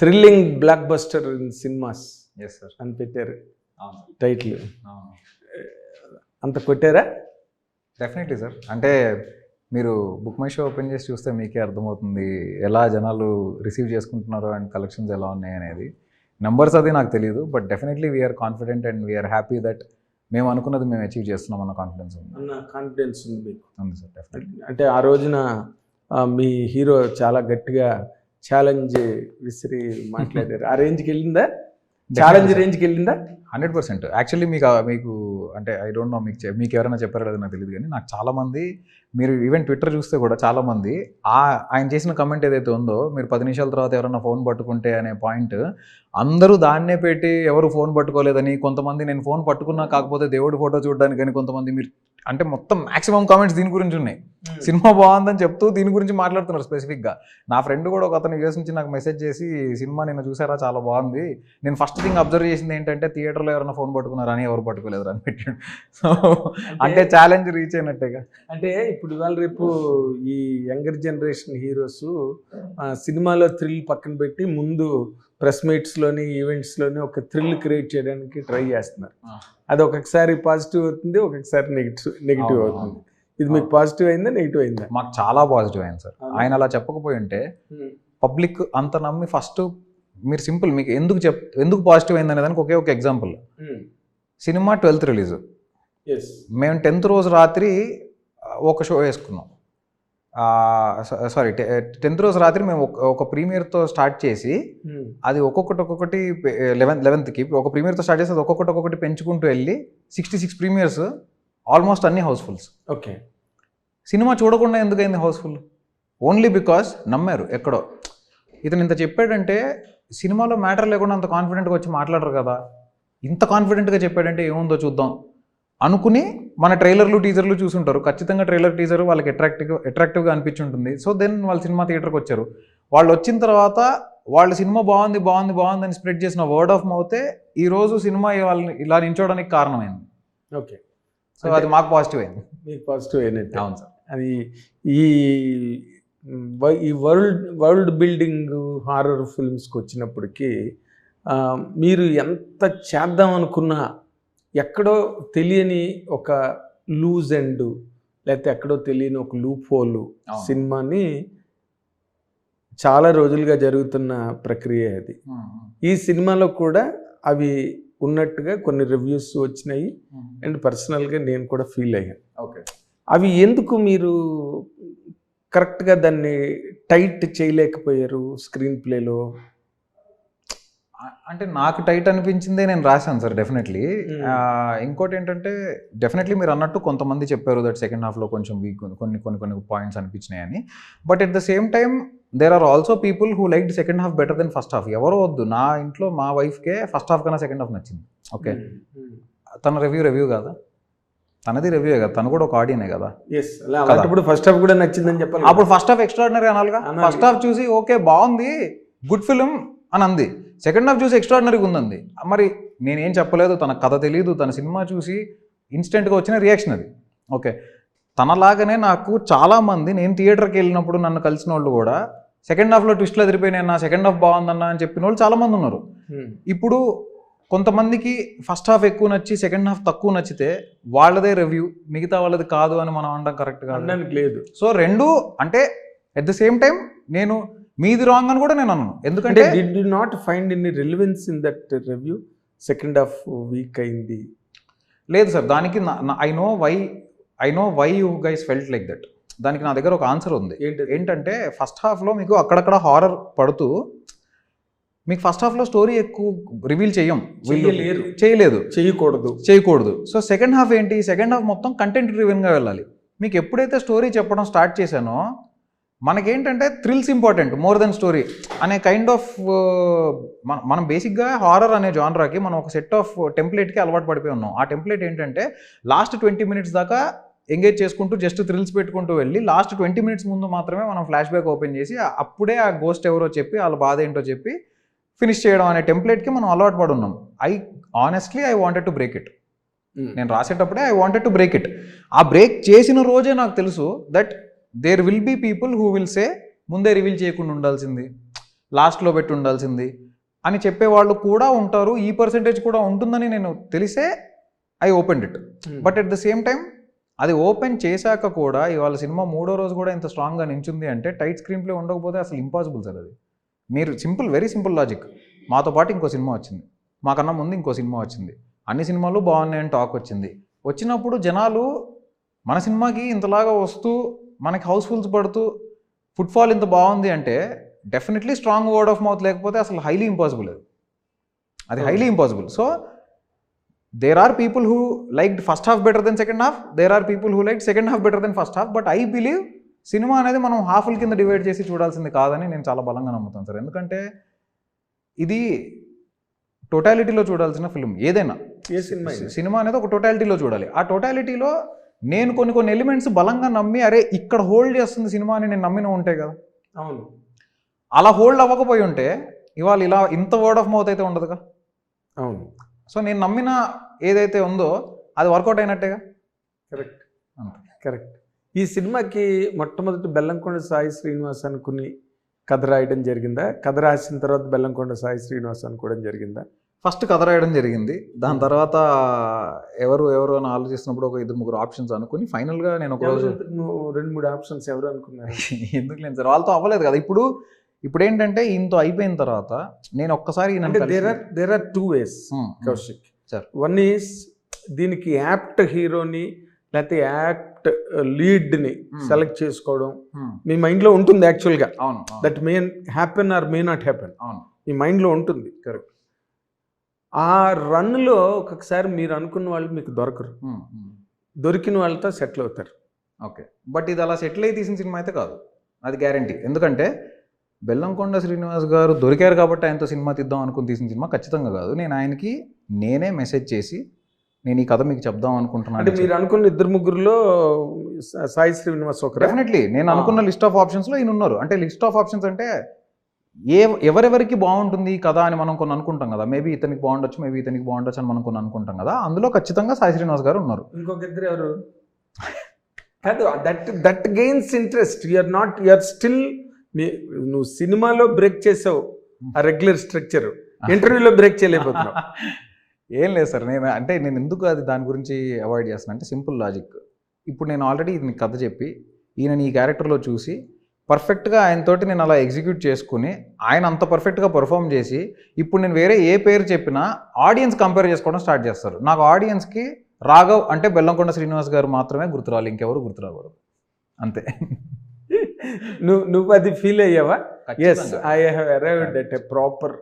Thrilling block buster in cinemas S sir అని పెట్టారు. Title అంత కొట్టారా? డెఫినెట్లీ సార్ అంటే మీరు బుక్ మై షో ఓపెన్ చేసి చూస్తే మీకే అర్థమవుతుంది ఎలా జనాలు రిసీవ్ చేసుకుంటున్నారు అండ్ కలెక్షన్స్ ఎలా ఉన్నాయి అనేది. నెంబర్స్ అది నాకు తెలియదు but definitely we are confident and we are happy that మేము అనుకున్నది మేము అచీవ్ చేస్తున్నాం అన్న కాన్ఫిడెన్స్ ఉంది. అన్న కాన్ఫిడెన్స్ ఉంది మీకు. ఉంది సార్ డెఫినెట్లీ అంటే ఆ రోజున మీ హీరో చాలా గట్టిగా ఛాలెంజ్ విసిరి మాట్లాడారు. ఆ రేంజ్కి వెళ్ళిందా? ఛాలెంజ్ రేంజ్కి వెళ్ళిందా? Hundred percent. యాక్చువల్లీ మీకు మీకు అంటే ఐ డోంట్ నో మీకు మీకు ఎవరైనా చెప్పారో లేదో నాకు తెలియదు కానీ నాకు చాలా మంది మీరు ఈవెన్ ట్విట్టర్ చూస్తే కూడా చాలా మంది ఆ ఆయన చేసిన కమెంట్ ఏదైతే ఉందో మీరు పది నిమిషాల తర్వాత ఎవరైనా ఫోన్ పట్టుకుంటే అనే పాయింట్ అందరూ దాన్నే పెట్టి ఎవరు ఫోన్ పట్టుకోలేదని కొంతమంది నేను ఫోన్ పట్టుకున్నా కాకపోతే దేవుడి ఫోటో చూడడానికి కానీ కొంతమంది మీరు అంటే మొత్తం మాక్సిమం కామెంట్స్ దీని గురించి ఉన్నాయి. సినిమా బాగుందని చెప్తూ దీని గురించి మాట్లాడుతున్నారు స్పెసిఫిక్గా నా ఫ్రెండ్ కూడా ఒక అతను యూఎస్ నుంచి నాకు మెసేజ్ చేసి సినిమా నిన్న చూసారా? చాలా బాగుంది. నేను ఫస్ట్ థింగ్ అబ్జర్వ్ చేసింది ఏంటంటే థియేటర్లో ఎవరైనా ఫోన్ పట్టుకున్నారా అని ఎవరు పట్టుకోలేదు అని పెట్టాడు. సో అంటే ఛాలెంజ్ రీచ్ అయినట్టేగా. అంటే ఇప్పుడు ఇవాళ రేపు ఈ యంగర్ జనరేషన్ హీరోస్ సినిమాలో థ్రిల్ పక్కన పెట్టి ముందు ప్రెస్ మీట్స్లోని ఈవెంట్స్లోని ఒక థ్రిల్ క్రియేట్ చేయడానికి ట్రై చేస్తున్నారు. అది ఒక్కొక్కసారి పాజిటివ్ అవుతుంది ఒక్కొక్కసారి నెగిటివ్ నెగిటివ్ అవుతుంది. ఇది మీకు పాజిటివ్ అయిందా నెగిటివ్ అయిందా? మాకు చాలా పాజిటివ్ అయింది సార్? ఆయన అలా చెప్పకపోయి ఉంటే పబ్లిక్ అంత నమ్మి ఫస్ట్ మీరు సింపుల్ మీకు ఎందుకు చెప్ ఎందుకు పాజిటివ్ అయింది అనే దానికి ఒకే ఒక ఎగ్జాంపుల్. Cinema twelfth release. మేము టెన్త్ రోజు రాత్రి ఒక షో వేసుకున్నాం. సారీ టెన్త్ రోజు రాత్రి మేము ఒక- ఒక ప్రీమియర్తో స్టార్ట్ చేసి అది ఒక్కొక్కటి ఒక్కొక్కటి లెవెన్త్ లెవెన్త్కి ఒక ప్రీమియర్తో స్టార్ట్ చేసి అది ఒక్కొక్కటి ఒక్కొక్కటి పెంచుకుంటూ వెళ్ళి సిక్స్టీ సిక్స్ ప్రీమియర్స్ ఆల్మోస్ట్ అన్ని హౌస్ఫుల్స్ ఓకే సినిమా చూడకుండా ఎందుకైంది హౌస్ఫుల్ ఓన్లీ బికాస్ నమ్మారు ఎక్కడో. ఇతను ఇంత చెప్పాడంటే సినిమాలో మ్యాటర్ లేకుండా అంత కాన్ఫిడెంట్గా వచ్చి మాట్లాడరు కదా. ఇంత కాన్ఫిడెంట్గా చెప్పాడంటే ఏముందో చూద్దాం. అనుకుని మన ట్రైలర్లు టీజర్లు చూసుంటారు. ఖచ్చితంగా ట్రైలర్ టీజర్ వాళ్ళకి అట్రాక్టివ్ అట్రాక్టివ్గా అనిపించి ఉంటుంది సో దెన్ వాళ్ళు సినిమా థియేటర్కి వచ్చారు. వాళ్ళు వచ్చిన తర్వాత వాళ్ళ సినిమా బాగుంది బాగుంది బాగుంది అని స్ప్రెడ్ చేసిన వర్డ్ ఆఫ్ మౌతే ఈ రోజు సినిమా వాళ్ళని ఇలా నించోడానికి కారణమైంది. ఓకే. సో అది మాకు పాజిటివ్ అయింది. మీకు పాజిటివ్ అయినట్టు. అవును సార్. అది ఈ ఈ వరల్డ్ వరల్డ్ బిల్డింగ్ హారర్ ఫిల్మ్స్కి వచ్చినప్పటికీ మీరు ఎంత చేద్దాం అనుకున్నా ఎక్కడో తెలియని ఒక లూజ్ ఎండ్ లేకపోతే ఎక్కడో తెలియని ఒక లూప్ హోల్. సినిమాని చాలా రోజులుగా జరుగుతున్న ప్రక్రియ అది. ఈ సినిమాలో కూడా అవి ఉన్నట్టుగా కొన్ని రివ్యూస్ వచ్చినాయి. అండ్ పర్సనల్గా నేను కూడా ఫీల్ అయ్యాను. ఓకే. అవి ఎందుకు మీరు కరెక్ట్గా దాన్ని టైట్ చేయలేకపోయారు స్క్రీన్ ప్లేలో అంటే నాకు టైట్ అనిపించిందే నేను రాశాను సార్ డెఫినెట్లీ. ఇంకోటి ఏంటంటే డెఫినెట్లీ మీరు అన్నట్టు కొంతమంది చెప్పారు దట్ సెకండ్ హాఫ్లో కొంచెం వీక్ కొన్ని కొన్ని కొన్ని పాయింట్స్ అనిపించినాయి అని but at the same time there are also people who like second half better than first half ఎవరో వద్దు నా ఇంట్లో మా వైఫ్కే ఫస్ట్ హాఫ్ కన్నా సెకండ్ హాఫ్ నచ్చింది. ఓకే తన రివ్యూ రివ్యూ కాదా? తనది రివ్యూ కదా తను కూడా ఒక ఆడియనే కదా? అలాంటప్పుడు ఫస్ట్ హాఫ్ కూడా నచ్చిందని చెప్పాలి అప్పుడు ఫస్ట్ హాఫ్ ఎక్స్ట్రాడినరీ అనాలిగా? అనాలి. ఫస్ట్ హాఫ్ చూసి ఓకే బాగుంది గుడ్ ఫిలిం అని అంది. సెకండ్ హాఫ్ చూసి ఎక్స్ట్రాడినరీగా ఉందంది మరి నేనేం చెప్పలేదు తన కథ తెలియదు తన సినిమా చూసి ఇన్స్టెంట్గా వచ్చిన రియాక్షన్ అది. ఓకే తనలాగానే నాకు చాలామంది నేను థియేటర్కి వెళ్ళినప్పుడు నన్ను కలిసిన వాళ్ళు కూడా సెకండ్ హాఫ్లో ట్విస్ట్లు ఎదిరిపోయినా సెకండ్ హాఫ్ బాగుందన్న అని చెప్పిన వాళ్ళు చాలామంది ఉన్నారు. ఇప్పుడు కొంతమందికి ఫస్ట్ హాఫ్ ఎక్కువ నచ్చి సెకండ్ హాఫ్ తక్కువ నచ్చితే వాళ్ళదే రివ్యూ మిగతా వాళ్ళది కాదు అని మనం అనడం కరెక్ట్ కాదు. లేదు. సో రెండు అంటే ఎట్ ద సేమ్ టైం నేను మీది రాంగ్ అని కూడా నేను అన్నాను ఎందుకంటే did you not find any relevance in that review second half weak అయింది. లేదు సార్ దానికి I know why I know why you guys felt like that దానికి నా దగ్గర ఒక ఆన్సర్ ఉంది. ఏంటి ఏంటంటే ఫస్ట్ హాఫ్లో మీకు అక్కడక్కడ హారర్ పడుతూ మీకు ఫస్ట్ హాఫ్లో స్టోరీ ఎక్కువ రివీల్ చెయ్యం వీళ్ళు చెయ్యలేరు. చేయలేదు. చేయకూడదు. చేయకూడదు. సో సెకండ్ హాఫ్ ఏంటి? సెకండ్ హాఫ్ మొత్తం కంటెంట్ రివెన్గా వెళ్ళాలి. మీకు ఎప్పుడైతే స్టోరీ చెప్పడం స్టార్ట్ చేశానో మనకేంటంటే thrills important more than story అనే కైండ్ ఆఫ్ మనం బేసిక్గా హారర్ అనే జానరాకి మనం ఒక సెట్ ఆఫ్ టెంప్లెట్కి అలవాటు పడిపోయి ఉన్నాం. ఆ టెంప్లెట్ ఏంటంటే లాస్ట్ ట్వంటీ మినిట్స్ దాకా ఎంగేజ్ చేసుకుంటూ జస్ట్ థ్రిల్స్ పెట్టుకుంటూ వెళ్ళి లాస్ట్ ట్వంటీ మినిట్స్ ముందు మాత్రమే మనం ఫ్లాష్ బ్యాక్ ఓపెన్ చేసి అప్పుడే ఆ గోస్ట్ ఎవరో చెప్పి వాళ్ళ బాధ ఏంటో చెప్పి ఫినిష్ చేయడం అనే టెంప్లెట్కి మనం అలవాటు పడి ఉన్నాం. I honestly I wanted to break it నేను రాసేటప్పుడే I wanted to break it ఆ బ్రేక్ చేసిన రోజే నాకు తెలుసు that there will be people who will say ముందే రివీల్ చేయకుండా ఉండాల్సింది. లాస్ట్లో పెట్టి ఉండాల్సింది. అని చెప్పేవాళ్ళు కూడా ఉంటారు. ఈ పర్సంటేజ్ కూడా ఉంటుందని నేను తెలిసే I open it but at the same time అది ఓపెన్ చేశాక కూడా ఇవాళ సినిమా మూడో రోజు కూడా ఇంత స్ట్రాంగ్గా నించుంది అంటే టైట్ స్క్రీన్ ప్లే ఉండకపోతే అసలు ఇంపాసిబుల్ సార్ అది. మీరు సింపుల్ వెరీ సింపుల్ లాజిక్ మాతో పాటు ఇంకో సినిమా వచ్చింది. మాకన్నా ముందు ఇంకో సినిమా వచ్చింది. అన్ని సినిమాలు బాగున్నాయని టాక్ వచ్చింది. వచ్చినప్పుడు జనాలు మన సినిమాకి ఇంతలాగా వస్తూ మనకి హౌస్ఫుల్స్ పడుతూ ఫుట్ఫాల్ ఇంత బాగుంది అంటే definitely strong word of mouth లేకపోతే అసలు హైలీ ఇంపాసిబుల్ అది. అది highly impossible so there are people who like first half better than second half there are people who like second half better than first half but I believe cinema అనేది మనం హాఫ్ల కింద divide చేసి చూడాల్సింది కాదని నేను చాలా బలంగా నమ్ముతాను సార్. ఎందుకంటే ఇది టోటాలిటీలో చూడాల్సిన ఫిల్మ్ ఏదైనా. సినిమా అనేది ఒక టోటాలిటీలో చూడాలి. ఆ టోటాలిటీలో నేను కొన్ని కొన్ని ఎలిమెంట్స్ బలంగా నమ్మి అరే ఇక్కడ హోల్డ్ చేస్తుంది సినిమా అని నేను నమ్మిన ఉంటాయి కదా. అవును. అలా హోల్డ్ అవ్వకపోయి ఉంటే ఇవాళ ఇలా ఇంత వర్డ్ ఆఫ్ మౌత్ అయితే ఉండదుగా? అవును. సో నేను నమ్మిన ఏదైతే ఉందో అది వర్కౌట్ అయినట్టేగా? కరెక్ట్. కరెక్ట్ ఈ సినిమాకి మొట్టమొదటి బెల్లంకొండ సాయి శ్రీనివాస్ అనుకుని కథ రాయడం జరిగిందా? కథ రాసిన తర్వాత బెల్లంకొండ సాయి శ్రీనివాస్ అనుకోవడం జరిగిందా? ఫస్ట్ కథ రాయడం జరిగింది. దాని తర్వాత ఎవరు ఎవరు అని ఆలోచిస్తున్నప్పుడు ఒక ఇద్దరు ముగ్గురు ఆప్షన్స్ అనుకుని ఫైనల్గా నేను ఒక రోజు రెండు మూడు ఆప్షన్స్ ఎవరు అనుకున్నారు? ఎందుకు లేదు సార్? వాళ్ళతో అవ్వలేదు కదా. ఇప్పుడు ఇప్పుడు ఏంటంటే ఇంత అయిపోయిన తర్వాత నేను ఒక్కసారి there are there are two ways. Koushik. Sure. One is దీనికి యాప్ట్ హీరోని లేకపోతే యాప్ట్ లీడ్ని. సెలెక్ట్ చేసుకోవడం మీ మైండ్లో ఉంటుంది యాక్చువల్గా అవును that may happen or may not happen అవును. మీ మైండ్లో ఉంటుంది. Correct. ఆ రన్లో ఒక్కొక్కసారి మీరు అనుకున్న వాళ్ళు మీకు దొరకరు. దొరికిన వాళ్ళతో సెటిల్ అవుతారు. ఓకే. బట్ ఇది అలా సెటిల్ అయి తీసిన సినిమా అయితే కాదు. అది గ్యారంటీ. ఎందుకంటే బెల్లంకొండ శ్రీనివాస్ గారు దొరికారు కాబట్టి ఆయనతో సినిమా తీద్దాం అనుకుని తీసిన సినిమా ఖచ్చితంగా కాదు. నేను ఆయనకి నేనే మెసేజ్ చేసి నేను ఈ కథ మీకు చెప్దాం అంటే అనుకుంటున్నాను మీరు అనుకున్న ఇద్దరు ముగ్గురులో సాయి శ్రీనివాస్ ఒకరా? డెఫినెట్లీ. నేను. అనుకున్న లిస్ట్ ఆఫ్ ఆప్షన్స్లో ఈయన ఉన్నారు అంటే లిస్ట్ ఆఫ్ ఆప్షన్స్ అంటే ఏ ఎవరెవరికి బాగుంటుంది ఈ కథ అని మనం కొన్ని అనుకుంటాం కదా. మేబీ ఇతనికి బాగుండొచ్చు మేబీ ఇతనికి బాగుండొచ్చు అని మనం కొన్ని అనుకుంటాం కదా. అందులో ఖచ్చితంగా సాయి శ్రీనివాస్ గారు ఉన్నారు. ఇంకొక ఇద్దరు ఎవరు? కాదు that that gains interest you're not you're still నువ్వు సినిమాలో బ్రేక్ చేసావు. ఆ రెగ్యులర్ స్ట్రక్చర్ ఇంటర్వ్యూలో బ్రేక్ చేయలేకపోతున్నావు. ఏం లేదు సార్ నేను అంటే నేను ఎందుకు అది దాని గురించి అవాయిడ్ చేస్తాను అంటే సింపుల్ లాజిక్. ఇప్పుడు నేను ఆల్రెడీ ఇది కథ చెప్పి ఈయన ఈ క్యారెక్టర్లో చూసి పర్ఫెక్ట్గా ఆయనతోటి నేను అలా ఎగ్జిక్యూట్ చేసుకుని ఆయన అంత పర్ఫెక్ట్గా పర్ఫామ్ చేసి ఇప్పుడు నేను వేరే ఏ పేరు చెప్పినా ఆడియన్స్ కంపేర్ చేసుకోవడం స్టార్ట్ చేస్తారు. నాకు ఆడియన్స్కి రాఘవ్ అంటే బెల్లంకొండ శ్రీనివాస్ గారు మాత్రమే గుర్తురాలి ఇంకెవరు గుర్తురాకూడదు అంతే. నువ్వు నువ్వు అది ఫీల్ అయ్యావా? Yes I arrived at a proper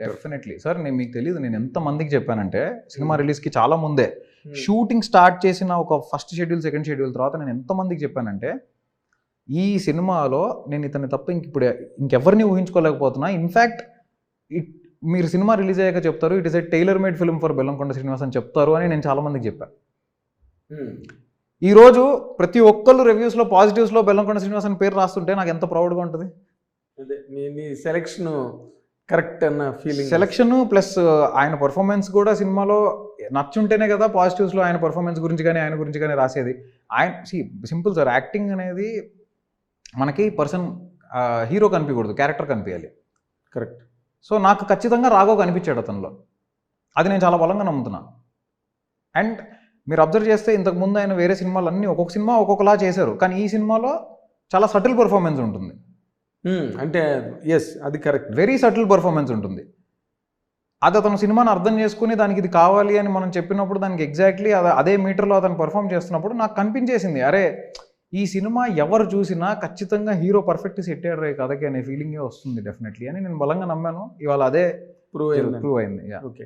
definitely sir నేను మీకు తెలియదు నేను ఎంత మందికి చెప్పానంటే సినిమా రిలీజ్కి చాలా ముందే షూటింగ్ స్టార్ట్ చేసిన ఒక ఫస్ట్ షెడ్యూల్ సెకండ్ షెడ్యూల్ తర్వాత నేను ఎంతమందికి చెప్పానంటే ఈ సినిమాలో నేను ఇతన్ని తప్ప ఇంక ఇప్పుడు ఇంకెవరిని ఊహించుకోలేకపోతున్నా. ఇన్ఫ్యాక్ట్ ఇట్ మీరు సినిమా రిలీజ్ అయ్యాక చెప్తారు it is a tailor made film for Bellamkonda Srinivas అని చెప్తారు అని నేను చాలా మందికి చెప్పాను ఈ రోజు ప్రతి ఒక్కళ్ళు రివ్యూస్లో పాజిటివ్స్లో బెల్లంకొండ శ్రీనివాస్ అని పేరు రాస్తుంటే నాకు ఎంత ప్రౌడ్గా ఉంటుంది? సెలెక్షన్ కరెక్ట్ అన్న ఫీలింగ్ సెలక్షన్ ప్లస్ ఆయన పర్ఫార్మెన్స్ కూడా సినిమాలో నచ్చుంటేనే కదా పాజిటివ్స్లో ఆయన పర్ఫార్మెన్స్ గురించి కానీ ఆయన గురించి కానీ రాసేది. ఆయన సింపుల్ సార్ యాక్టింగ్ అనేది మనకి పర్సన్ హీరో కనిపించకూడదు క్యారెక్టర్ కనిపించాలి కరెక్ట్. సో నాకు ఖచ్చితంగా రాఘవ్ కనిపించాడు అతనిలో. అది నేను చాలా బలంగా నమ్ముతున్నా. అండ్ మీరు అబ్జర్వ్ చేస్తే ఇంతకు ముందు ఆయన వేరే సినిమాలు అన్నీ ఒక్కొక్క సినిమా ఒక్కొక్కలా చేశారు. కానీ ఈ సినిమాలో చాలా సటిల్ పర్ఫార్మెన్స్ ఉంటుంది. అంటే ఎస్ అది కరెక్ట్. వెరీ సటిల్ పర్ఫార్మెన్స్ ఉంటుంది. అది అతను సినిమాని అర్థం చేసుకుని దానికి ఇది కావాలి అని మనం చెప్పినప్పుడు దానికి ఎగ్జాక్ట్లీ అదే మీటర్లో అతను పర్ఫామ్ చేస్తున్నప్పుడు నాకు కనిపించేసింది. అరే ఈ సినిమా ఎవరు చూసినా ఖచ్చితంగా హీరో పర్ఫెక్ట్ సెట్ అయ్యారు ఈ కథకి అనే ఫీలింగే వస్తుంది డెఫినెట్లీ అని నేను బలంగా నమ్మాను. ఇవాళ అదే ప్రూవ్ ప్రూవ్ అయింది. ఓకే